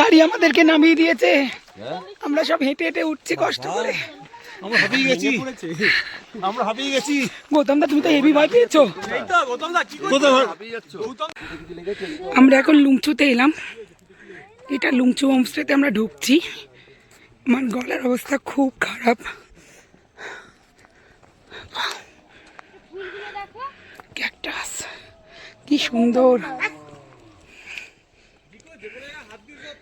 গাড়ি আমাদেরকে নামিয়ে দিয়েছে। আমরা সব হেঁটে হেঁটে উঠছি কষ্ট করে। আমরা হাঁপিয়ে গেছি। আমরা হাঁপিয়ে গেছি। গৌতম দা তুমি তো হেভি ভয় পেয়েছ? আমরা এখন লুংচুতে এলাম। এটা লুংচু হোমস্টেতে আমরা ঢুকছি। আমার গলার অবস্থা খুব খারাপ। ক্যাকটাস কি সুন্দর।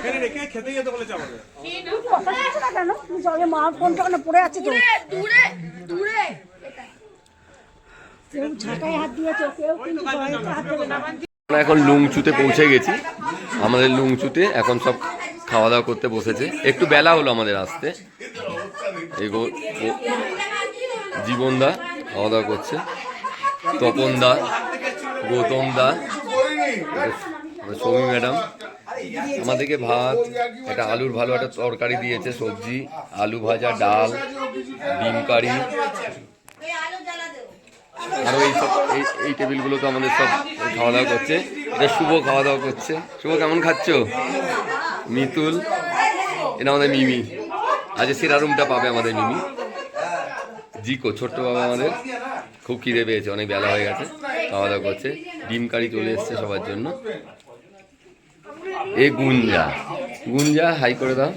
এখানে রেখে খেতে যেতে বলেছে আমাদের দূরে দূরে আমরা এখন লুংচুতে পৌঁছে গেছি। আমাদের লুংচুতে এখন সব খাওয়া দাওয়া করতে বসেছে। একটু বেলা হলো আমাদের আসতে। গো- জীবনদা খাওয়া দাওয়া করছে। তপন দা গৌতম গৌতমদা সৌমি ম্যাডাম। আমাদেরকে ভাত, একটা আলুর ভালো একটা তরকারি দিয়েছে, সবজি, আলু ভাজা, ডাল, ডিম কারি। আরও এই সব, এই এই টেবিলগুলো তো আমাদের সব খাওয়া দাওয়া করছে। এটা শুভ খাওয়া দাওয়া করছে। শুভ, কেমন খাচ্ছ? মিতুল। এটা আমাদের মিমি। আজ সেরা রুমটা পাবে আমাদের মিমি। জিকো, ছোট্ট বাবা আমাদের। খুব খিদে পেয়েছে, অনেক বেলা হয়ে গেছে খাওয়া দাওয়া করছে। ডিম কারি চলে এসছে সবার জন্য। এ গুঞ্জা। গুঞ্জা, হাই করে দাও।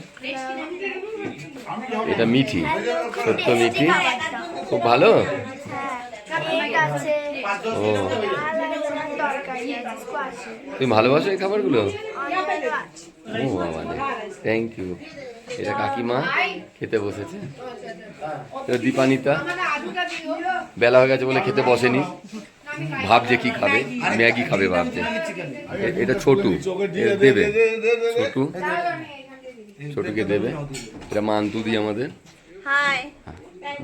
এটা মিঠি সত্য মিঠি। খুব ভালো? ও। তুমি ভালোবাসো এই খাবারগুলো? ও, বাবা থ্যাংক ইউ এটা কাকিমা খেতে বসেছে। দীপানিতা। বেলা হয়ে গেছে বলে খেতে বসেনি। ভাবছে কি খাবে ম্যাগি খাবে ভাবছে। এটা ছোটু দেবে। ছোটু? ছোটুকে দেবে। এটা মান্তুদি আমাদের।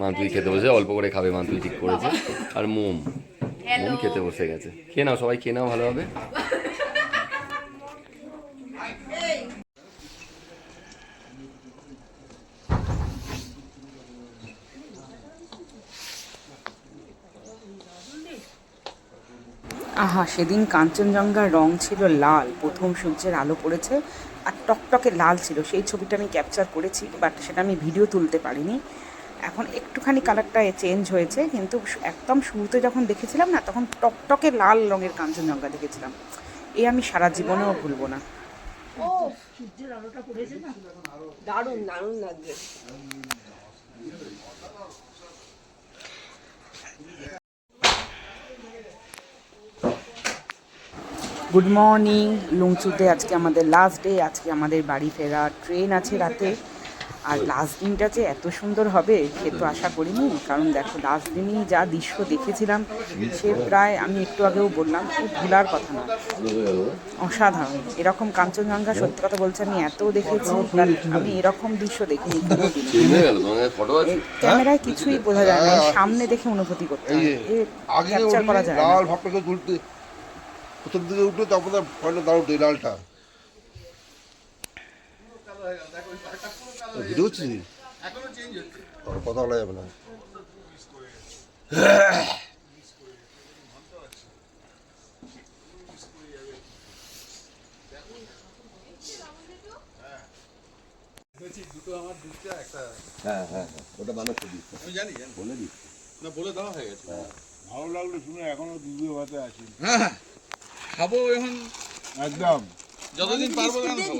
মান্তুই খেতে বসে অল্প করে খাবে মান্তুই ঠিক করেছে। আর মোম মোম খেতে বসে গেছে। খেয়ে নাও সবাই খেয়ে নাও ভালোভাবে আহা, সেদিন কাঞ্চনজঙ্ঘার রং ছিল লাল। প্রথম সূর্যের আলো পড়েছে আর টকটকে লাল ছিল। সেই ছবিটা আমি ক্যাপচার করেছি বাট সেটা আমি ভিডিও তুলতে পারিনি। এখন একটুখানি কালারটা চেঞ্জ হয়েছে, কিন্তু একদম শুরুতে যখন দেখেছিলাম না, তখন টকটকে লাল রঙের কাঞ্চনজঙ্ঘা দেখেছিলাম। এ আমি সারা জীবনেও ভুলবো না। গুড মর্নিং লুংচুতে আজকে আমাদের লাস্ট ডে আজকে আমাদের বাড়ি ফেরা ট্রেন আছে রাতে। আর লাস্ট দিনটা যে এত সুন্দর হবে, সে তো আশা করিনি, কারণ দেখো লাস্ট দিনই যা দৃশ্য দেখেছিলাম, সে প্রায় আমি একটু আগেও বললাম ভুলার কথা না। অসাধারণ। এরকম কাঞ্চনজঙ্ঘা সত্যি কথা বলছে আমি এত দেখেছি আমি এরকম দৃশ্য দেখিনি ক্যামেরায় কিছুই বোঝা যায় না সামনে দেখে অনুভূতি করতে ক্যাপচার করা যায় না লাল ভাবটাকে তুলতে প্রথম দিকে উঠলে তখন পয়লা দাঁড় উঠে লালটা। ভিডিও হচ্ছে কথা বলা যাবে না। হ্যাঁ হ্যাঁ হ্যাঁ ওটা বানাচ্ছে আমি জানি জানি। বলে দিই না বলে দেওয়া হয়ে গেছে। ভালো লাগল শুনে এখনও দ্বিতীয় ভাতে আছি। হ্যাঁ। খাব এখন। একদম। যতদিন পারব কেন খাব।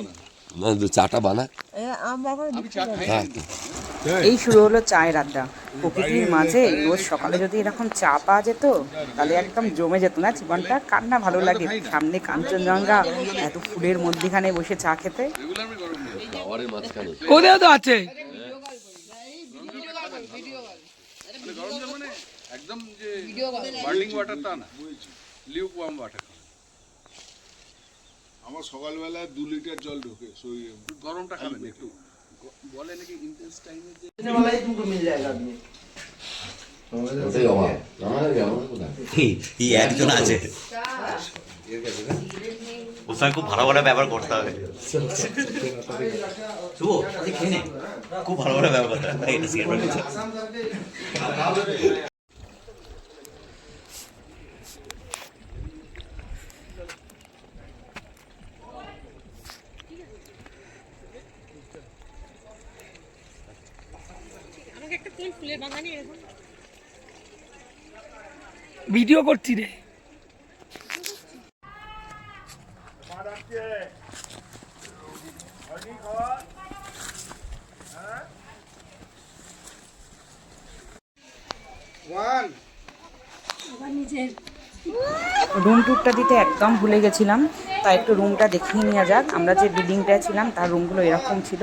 না না চাটা বানা। হ্যাঁ। এই। শুরু হলো চায়ের আড্ডা। প্রকৃতির মাঝে রোজ সকালে যদি এরকম চা পাওয়া যেত তাহলে একদম জমে যেত না জীবনটা। কার না ভালো লাগে। সামনে কাঞ্চনজঙ্ঘা এত ফুলের মধ্যেখানে বসে চা খেতে। তো আছে? একদম যে বার্লিং ওয়াটার তা না। Lukewarm water. আমার সকালবেলা দু লিটার জল ঢোকে শরীরে গরমটা খাবেন একটু। বলে নাকি ইন্টেন্স টাইমে যে আমাদের আমাদের কোথায়? এই একজন আছে। ওর খুব ভালো ভালো ব্যবহার করতে হবে। শুভ খুব ভালো ভালো ব্যবহার করতে হবে। ভিডিও করছি রে। রুম ট্যুরটা দিতে একদম ভুলে গেছিলাম। তাই একটু রুমটা দেখিয়ে নেওয়া যাক। আমরা যে বিল্ডিংটায় ছিলাম, তার রুমগুলো এরকম ছিল।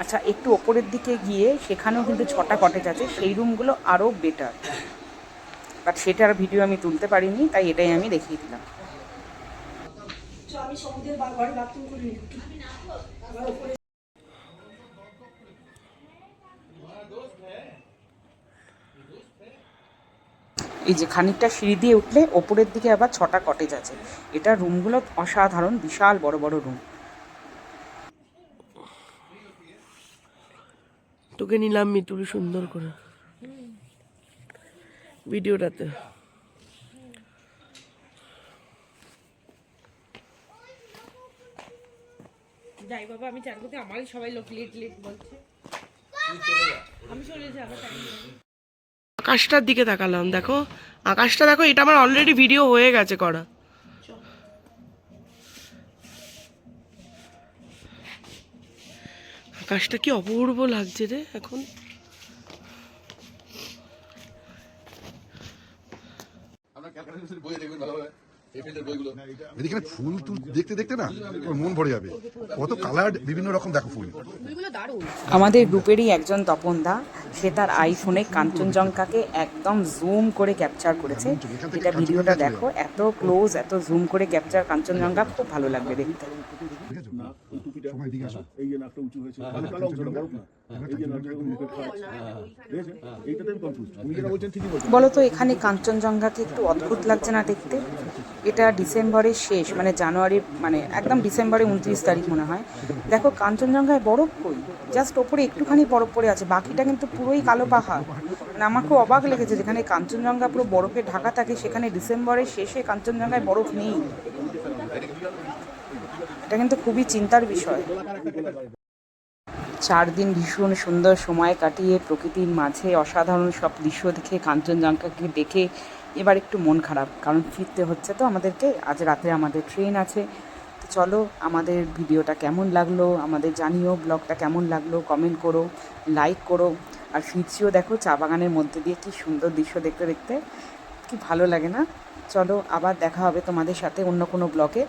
আচ্ছা একটু ওপরের দিকে গিয়ে সেখানেও কিন্তু ছটা কটেজ আছে, সেই রুমগুলো আরও বেটার বাট সেটার ভিডিও আমি তুলতে পারিনি, তাই এটাই আমি দেখিয়ে দিলাম। এই যে খানিকটা সিঁড়ি দিয়ে উঠলে ওপরের দিকে আবার ছটা কটেজ আছে। এটা রুমগুলো অসাধারণ বিশাল বড় বড় রুম তোকে নিলাম মিতুল সুন্দর করে। ভিডিওটাতে। যাই বাবা আমি চান করতে আমারই সবাই লোক লেট লেট বলছে। আমি চলে যাব আকাশটার দিকে তাকালাম, দেখো। আকাশটা দেখো, এটা আমার অলরেডি ভিডিও হয়ে গেছে করা। আকাশটা কি অপূর্ব লাগছে রে এখন। এদিকে ফুল তুল দেখতে দেখতে না মন ভরে যাবে। কত কালার বিভিন্ন রকম দেখো ফুল। আমাদের গ্রুপেরই একজন তপনদা সে তার আইফোনে কাঞ্চনজঙ্ঘাকে একদম জুম করে ক্যাপচার করেছে। এটা ভিডিওটা দেখো এত ক্লোজ এত জুম করে ক্যাপচার কাঞ্চনজঙ্ঘা খুব ভালো লাগবে দেখতে। এই যে নাকটা উঁচু হয়েছে কালো অংশটা বরফ না বলছেন বলো তো এখানে কাঞ্চনজঙ্ঘাকে একটু অদ্ভুত লাগছে না দেখতে এটা ডিসেম্বরের শেষ মানে জানুয়ারির মানে একদম ডিসেম্বরের উনত্রিশ তারিখ মনে হয় দেখো কাঞ্চনজঙ্ঘায় বরফ কই জাস্ট ওপরে একটুখানি বরফ পড়ে আছে বাকিটা কিন্তু পুরোই কালো পাহাড় মানে আমার খুব অবাক লেগেছে যেখানে কাঞ্চনজঙ্ঘা পুরো বরফে ঢাকা থাকে সেখানে ডিসেম্বরের শেষে কাঞ্চনজঙ্ঘায় বরফ নেই এটা কিন্তু খুবই চিন্তার বিষয়। চার দিন ভীষণ সুন্দর সময় কাটিয়ে প্রকৃতির মাঝে অসাধারণ সব দৃশ্য দেখে, কাঞ্চনজঙ্ঘাকে দেখে এবার একটু মন খারাপ, কারণ ফিরতে হচ্ছে তো আমাদেরকে। আজ রাতে আমাদের ট্রেন আছে। তো চলো, আমাদের ভিডিওটা কেমন লাগল? আমাদের জানিও, ব্লগটা কেমন লাগল? কমেন্ট করো, লাইক করো, আর ফিরছিও দেখো চা বাগানের মধ্যে দিয়ে কি সুন্দর দৃশ্য দেখতে দেখতে। কি ভালো লাগে না? চলো, আবার দেখা হবে তোমাদের সাথে অন্য কোনো ব্লগে।